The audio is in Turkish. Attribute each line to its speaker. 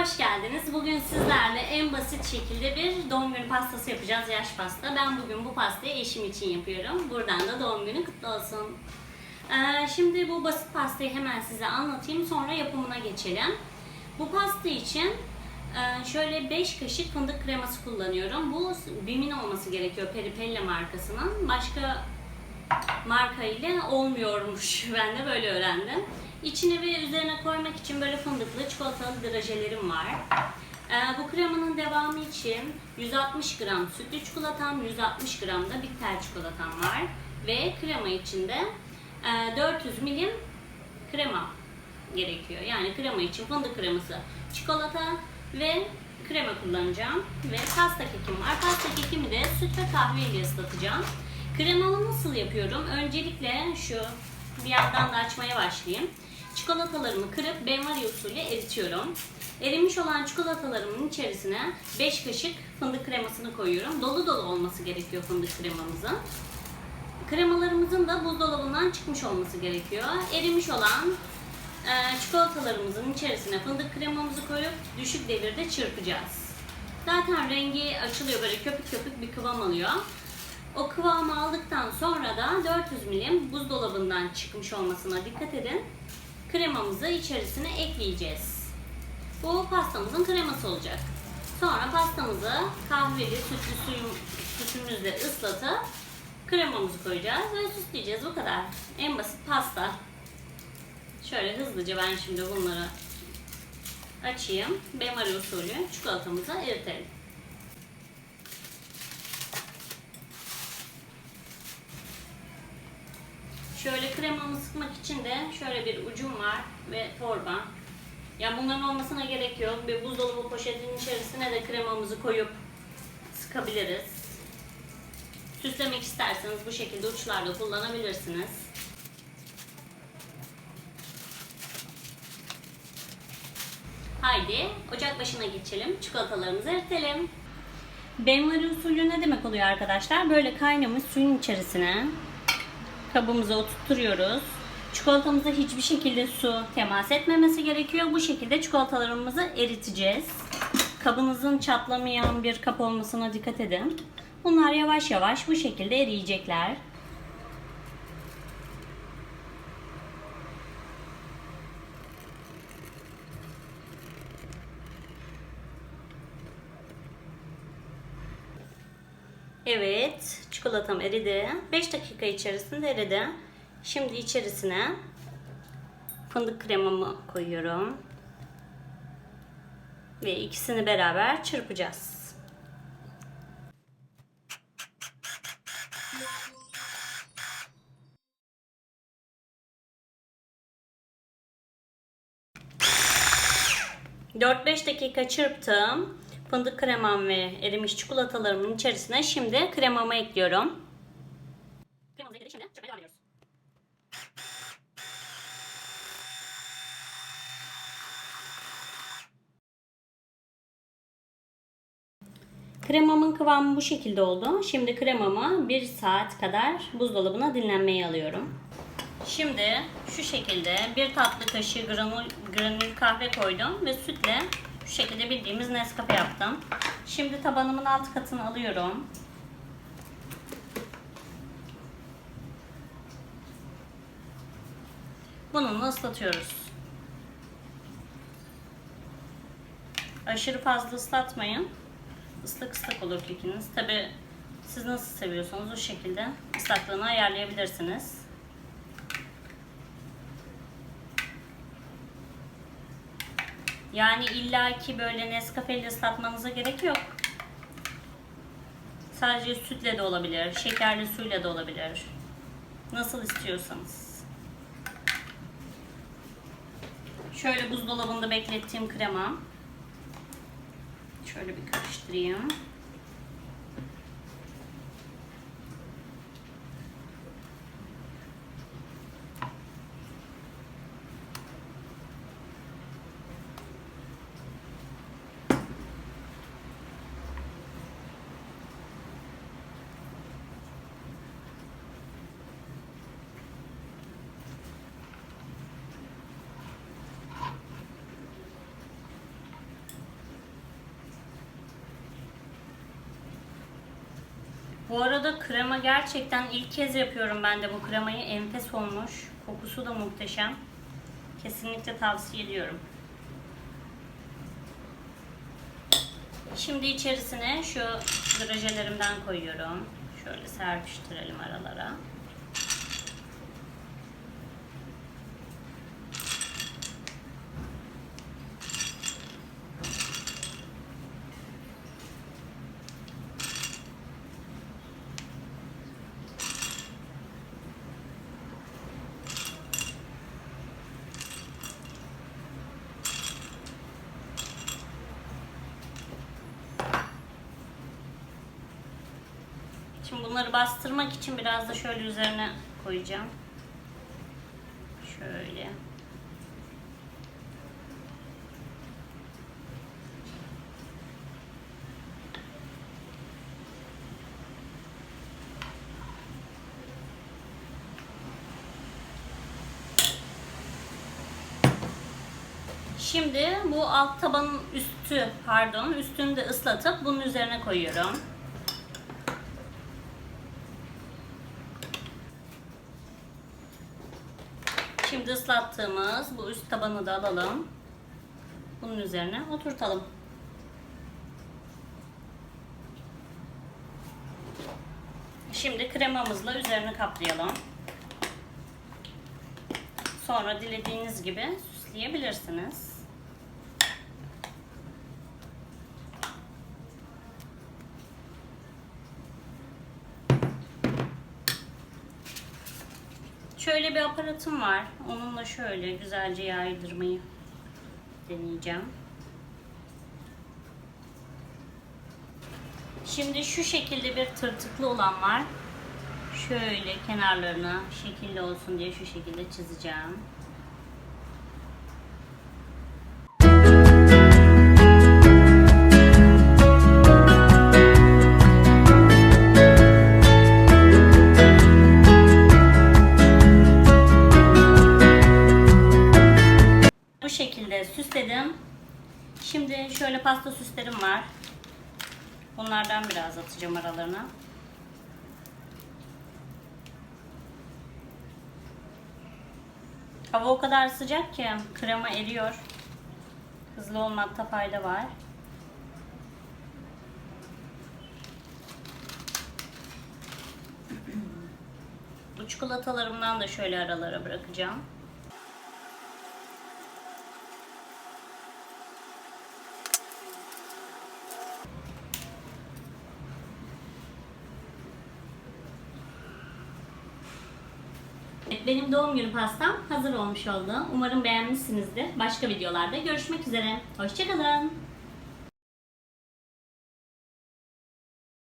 Speaker 1: hoş geldiniz. Bugün sizlerle en basit şekilde bir doğum günü pastası yapacağız, yaş pasta. Ben bugün bu pastayı eşim için yapıyorum. Buradan da doğum günü kutlu olsun. Ee, şimdi bu basit pastayı hemen size anlatayım, sonra yapımına geçelim. Bu pasta için e, şöyle 5 kaşık fındık kreması kullanıyorum. Bu Bim'in olması gerekiyor, Peripella markasının. Başka marka ile olmuyormuş. Ben de böyle öğrendim. İçine ve üzerine koymak için böyle fındıklı çikolatalı drajelerim var. Ee, bu kremanın devamı için 160 gram sütlü çikolatam, 160 gram da bitter çikolatam var. Ve krema içinde e, 400 milim krema gerekiyor. Yani krema için fındık kreması, çikolata ve krema kullanacağım. Ve pasta kekim var. Pasta kekimi de süt ve kahve ile ıslatacağım. Kremamı nasıl yapıyorum? Öncelikle şu bir yandan da açmaya başlayayım. Çikolatalarımı kırıp benvari usulü eritiyorum. Erimiş olan çikolatalarımın içerisine 5 kaşık fındık kremasını koyuyorum. Dolu dolu olması gerekiyor fındık kremamızın. Kremalarımızın da buzdolabından çıkmış olması gerekiyor. Erimiş olan e, çikolatalarımızın içerisine fındık kremamızı koyup düşük devirde çırpacağız. Zaten rengi açılıyor böyle köpük köpük bir kıvam alıyor. O kıvamı aldıktan sonra da 400 milim buzdolabından çıkmış olmasına dikkat edin. Kremamızı içerisine ekleyeceğiz. Bu pastamızın kreması olacak. Sonra pastamızı kahveli sütlü suyum, sütümüzle ıslatıp kremamızı koyacağız ve süsleyeceğiz. Bu kadar. En basit pasta. Şöyle hızlıca ben şimdi bunları açayım. Benmari usulü çikolatamızı eritelim. Şöyle kremamı sıkmak için de şöyle bir ucum var ve torba. Ya bunların olmasına gerek yok. Bir buzdolabı poşetinin içerisine de kremamızı koyup sıkabiliriz. Süslemek isterseniz bu şekilde uçlarda kullanabilirsiniz. Haydi ocak başına geçelim. Çikolatalarımızı eritelim. Benmari usulü ne demek oluyor arkadaşlar? Böyle kaynamış suyun içerisine kabımıza oturtuyoruz. Çikolatamıza hiçbir şekilde su temas etmemesi gerekiyor. Bu şekilde çikolatalarımızı eriteceğiz. Kabınızın çatlamayan bir kap olmasına dikkat edin. Bunlar yavaş yavaş bu şekilde eriyecekler. Çikolatam eridi. 5 dakika içerisinde eridi. Şimdi içerisine fındık kremamı koyuyorum. Ve ikisini beraber çırpacağız. ...4-5 dakika çırptım. Fındık kremam ve erimiş çikolatalarımın içerisine şimdi kremamı ekliyorum. Kremamın kıvamı bu şekilde oldu. Şimdi kremamı 1 saat kadar buzdolabına dinlenmeye alıyorum. Şimdi şu şekilde bir tatlı kaşığı granül, granül kahve koydum ve sütle şu şekilde bildiğimiz Nescafe yaptım. Şimdi tabanımın alt katını alıyorum. Bununla ıslatıyoruz. Aşırı fazla ıslatmayın. Islak ıslak olur kekiniz. Tabi siz nasıl seviyorsanız o şekilde ıslaklığını ayarlayabilirsiniz. Yani illaki böyle Nescafe ile ıslatmanıza gerek yok. Sadece sütle de olabilir, şekerli suyla da olabilir. Nasıl istiyorsanız. Şöyle buzdolabında beklettiğim krema. Şöyle bir karıştırayım. Bu arada krema gerçekten ilk kez yapıyorum ben de bu kremayı. Enfes olmuş. Kokusu da muhteşem. Kesinlikle tavsiye ediyorum. Şimdi içerisine şu drajelerimden koyuyorum. Şöyle serpiştirelim aralara. Şimdi bunları bastırmak için biraz da şöyle üzerine koyacağım. Şöyle. Şimdi bu alt tabanın üstü, pardon, üstünü de ıslatıp bunun üzerine koyuyorum. Şimdi ıslattığımız bu üst tabanı da alalım. Bunun üzerine oturtalım. Şimdi kremamızla üzerine kaplayalım. Sonra dilediğiniz gibi süsleyebilirsiniz. Şöyle bir aparatım var. Onunla şöyle güzelce yaydırmayı deneyeceğim. Şimdi şu şekilde bir tırtıklı olan var. Şöyle kenarlarına şekilli olsun diye şu şekilde çizeceğim. Bunlardan biraz atacağım aralarına. Hava o kadar sıcak ki krema eriyor. Hızlı olmakta fayda var. Bu çikolatalarımdan da şöyle aralara bırakacağım. Benim doğum günü pastam hazır olmuş oldu. Umarım beğenmişsinizdir. Başka videolarda görüşmek üzere. Hoşçakalın.